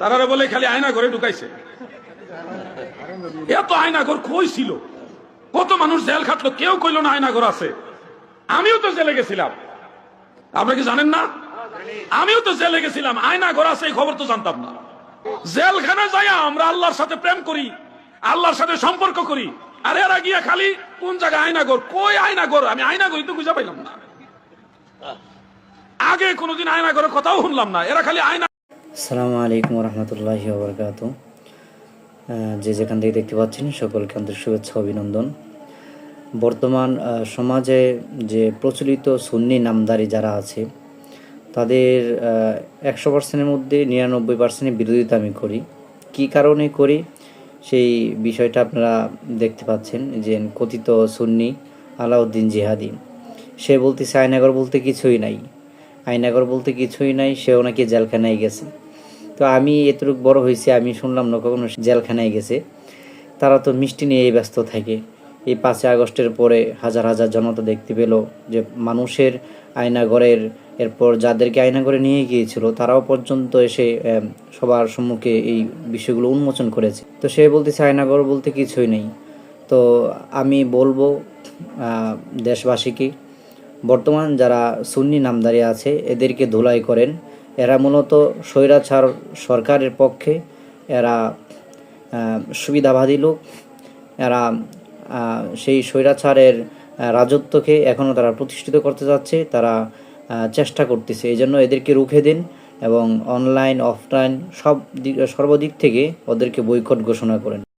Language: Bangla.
তারারে বলে খালি আয়না ঘরে ঢুকাইছে। এত আয়না ঘর কই ছিল? কত মানুষ জেল খাটলো, কেউ কইলো না আয়না ঘর আছে। আমিও তো জেলে গেছিলাম। আপনি কি জানেন না? আমিও তো জেলে গেছিলাম, আয়না ঘর আছে এই খবর তো জানতাম না। জেলখানে যাই আমরা আল্লাহর সাথে প্রেম করি, আল্লাহর সাথে সম্পর্ক করি। আর এরা গিয়া খালি কোন জায়গায় আয়না ঘর, কই আয়না ঘর? আমি আয়না ঘরই তো খুঁজে পাইলাম না। আগে কোনোদিন আয়না ঘরের কথাও শুনলাম না। এরা খালি আয়না আসসালামু আলাইকুম রহমতুল্লাহি ওবরকাত। যে যেখান থেকে দেখতে পাচ্ছেন, সকলকে আন্তরিক শুভেচ্ছা, অভিনন্দন। বর্তমান সমাজে যে প্রচলিত সুন্নি নামদারি যারা আছে, তাদের একশো পার্সেন্টের মধ্যে নিরানব্বই পার্সেন্টের বিরোধিতা আমি করি। কি কারণে করি? সেই বিষয়টা আপনারা দেখতে পাচ্ছেন, যে কথিত সুন্নি আলাউদ্দিন জিহাদি। সে বলতেছে, আয়নাগর বলতে কিছুই নাই। আয়নাগর বলতে কিছুই নাই, সেও নাকি জেলখানায় গেছে। তো আমি এতটুকু বড় হয়েছি, আমি শুনলাম না কখনো জেলখানায় গেছে। তারা তো মিষ্টি নিয়েই ব্যস্ত থাকে। এই পাঁচই আগস্টের পরে হাজার হাজার জনতা দেখতে পেল যে মানুষের আয়নাঘরের এরপর যাদেরকে আয়নাঘরে নিয়ে গিয়েছিল, তারাও পর্যন্ত এসে সবার সম্মুখে এই বিষয়গুলো উন্মোচন করেছে। তো সে বলতেছে আয়নাঘর বলতে কিছুই নেই। তো আমি বলব দেশবাসীকে, বর্তমান যারা সুন্নি নামদারি আছে, এদেরকে ধুলাই করেন। এরা মূলত স্বৈরাচার সরকারের পক্ষে, এরা সুবিধাবাদী লোক, এরা সেই স্বৈরাচারের রাজত্বকে এখনও তারা প্রতিষ্ঠিত করতে যাচ্ছে, তারা চেষ্টা করতেছে। এই জন্য এদেরকে রুখে দিন এবং অনলাইন অফলাইন সব দিক, সর্বদিক থেকে ওদেরকে বৈকট ঘোষণা করেন।